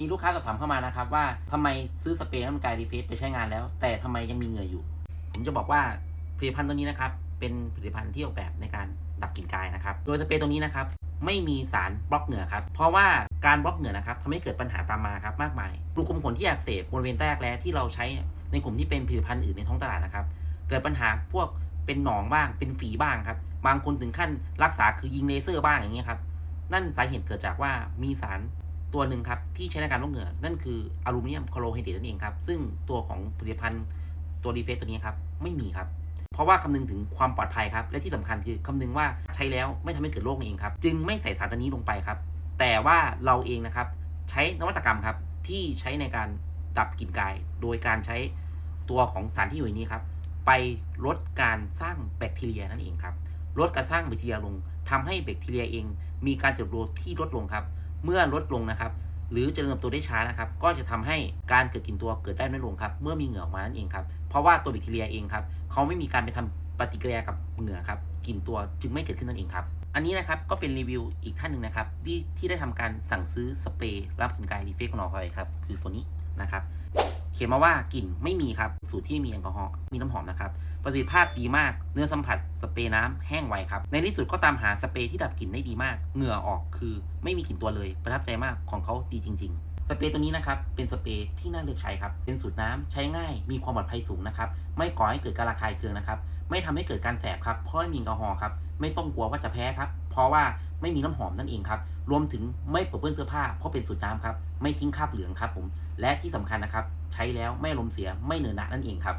มีลูกค้าสอบถามเข้ามานะครับว่าทำไมซื้อสเปรย์น้ำมันกายรีเฟซไปใช้งานแล้ว แต่ทำไมยังมีเหงื่ออยู่ ผมจะบอกว่าผลิตภัณฑ์ตัวนี้นะครับเป็นผลิตภัณฑ์ที่ออกแบบในการดับกลิ่นกายนะครับ โดยสเปรย์ตัวนี้นะครับไม่มีสารบล็อกเหงื่อครับ เพราะว่าการบล็อกเหงื่อนะครับทำให้เกิดปัญหาตามมาครับมากมายปลุกคุมขนที่อักเสบบริเวณใต้รักแร้ที่เราใช้ในกลุ่มที่เป็นผลิตภัณฑ์อื่นในท้องตลาดนะครับ เกิดปัญหาพวกเป็นหนองบ้าง เป็นฝีบ้างครับ บางคนถึงขั้นรักษาคือยิงเลเซอร์บ้างอย่างเงี้ยครับ นั่นสาเหตุเกิดจากว่ามีสาร ตัวหนึ่งครับที่ใช้ในการลดเหงื่อ นั่นคืออลูมิเนียมคลอโรไฮเดรตนั่นเองครับ ซึ่งตัวของผลิตภัณฑ์ตัวรีเฟซตัวนี้ครับไม่มีครับ เพราะว่าคำนึงถึงความปลอดภัยครับ และที่สำคัญคือคำนึงว่าใช้แล้วไม่ทำให้เกิดโรคเองครับ จึงไม่ใส่สารตัวนี้ลงไปครับ แต่ว่าเราเองนะครับใช้นวัตกรรมครับที่ใช้ในการดับกลิ่นกาย โดยการใช้ตัวของสารที่อยู่ในนี้ครับ ไปลดการสร้างแบคทีเรียนั่นเองครับลดการสร้างแบคทีเรียลงทำให้แบคทีเรียเอง มีการเจริญเติบโตที่ลดลงครับ เมื่อลดลงนะครับ หรือเจริญเติบโตได้ช้านะครับ ก็จะทำให้การเกิดกลิ่นตัวเกิดได้น้อยลงครับ เมื่อมีเหงื่อออกมานั่นเองครับ เพราะว่าตัวแบคทีเรียเองครับเขาไม่มีการไปทำปฏิกิริยากับเหงื่อครับกลิ่นตัวจึงไม่เกิดขึ้นนั่นเองครับ อันนี้นะครับก็เป็นรีวิวอีกท่านหนึ่งนะครับที่ที่ได้ทำการสั่งซื้อสเปรย์รับกลิ่นกายรีเฟกของเราไปครับ คือตัวนี้นะครับ ขียนมาว่ากลิ่นไม่มีครับ สูตรที่มีแอลกอฮอล์มีน้ำหอมนะครับ ประสิทธิภาพดีมาก เนื้อสัมผัสสเปรย์น้ำแห้งไวครับ ในที่สุดก็ตามหาสเปรย์ที่ดับกลิ่นได้ดีมาก เหงื่อออกคือไม่มีกลิ่นตัวเลย ประทับใจมากของเขาดีจริง ๆ สเปรย์ตัวนี้นะครับ เป็นสเปรย์ที่น่าเลือกใช้ครับ เป็นสูตรน้ำใช้ง่าย มีความปลอดภัยสูงนะครับ ไม่ก่อให้เกิดการระคายเคืองนะครับ ไม่ทำให้เกิดการแสบครับ เพราะมีแอลกอฮอล์ครับ ไม่ต้องกลัวว่าจะแพ้ครับ เพราะว่าไม่มีน้ำหอมนั่นเองครับ รวมถึงไม่เปื้อนเสื้อผ้าเพราะเป็นสูตรน้ำครับ ไม่ทิ้งคราบเหลืองครับผม และที่สำคัญนะครับ ใช้แล้วไม่ลมเสียไม่เหนอะหนะนั่นเองครับ